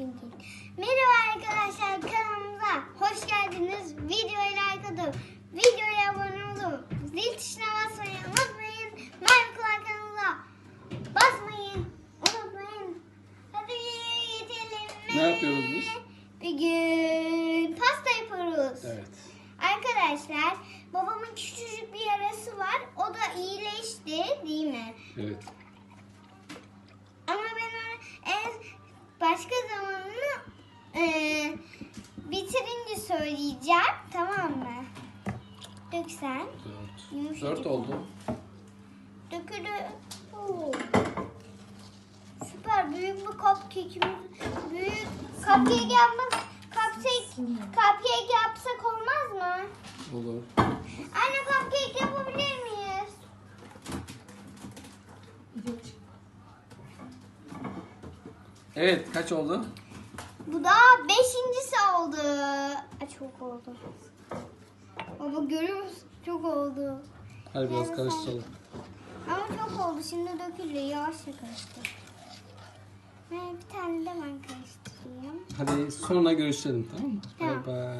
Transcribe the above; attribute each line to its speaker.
Speaker 1: Çünkü. Merhaba arkadaşlar kanalımıza hoş geldiniz. Videoya like atıp videoya abone olup zil tuşuna basmayı unutmayın. Merhaba Kulak kanalına basmayı unutmayın. Hadi geçelim.
Speaker 2: Ne yapıyoruz biz?
Speaker 1: Bugün pasta yapıyoruz.
Speaker 2: Evet.
Speaker 1: Arkadaşlar babamın küçücük bir yarası var. O da iyileşti değil mi?
Speaker 2: Evet.
Speaker 1: Ama ben onu en başka zamanını e, bitirince söyleyeceğim. Tamam mı? Dök sen.
Speaker 2: Dört.
Speaker 1: Yumuşacık
Speaker 2: Dört oldu.
Speaker 1: Dökülü. Oo. Süper büyük bir cupcake'imiz. Büyük cupcake yapmak cupcake, cupcake yapsak olmaz mı?
Speaker 2: Olur.
Speaker 1: Anne cupcake yapabilir miyiz?
Speaker 2: Evet kaç oldu?
Speaker 1: Bu da beşincisi oldu. Ay, çok oldu. Baba görüyor musun? Çok oldu.
Speaker 2: Hadi biraz karıştıralım.
Speaker 1: Ama çok oldu. Şimdi dökülüyor. Yavaşça karıştır. Ben bir tane de ben karıştırayım.
Speaker 2: Hadi sonra görüşelim tamam mı?
Speaker 1: Tamam.
Speaker 2: Bay bay.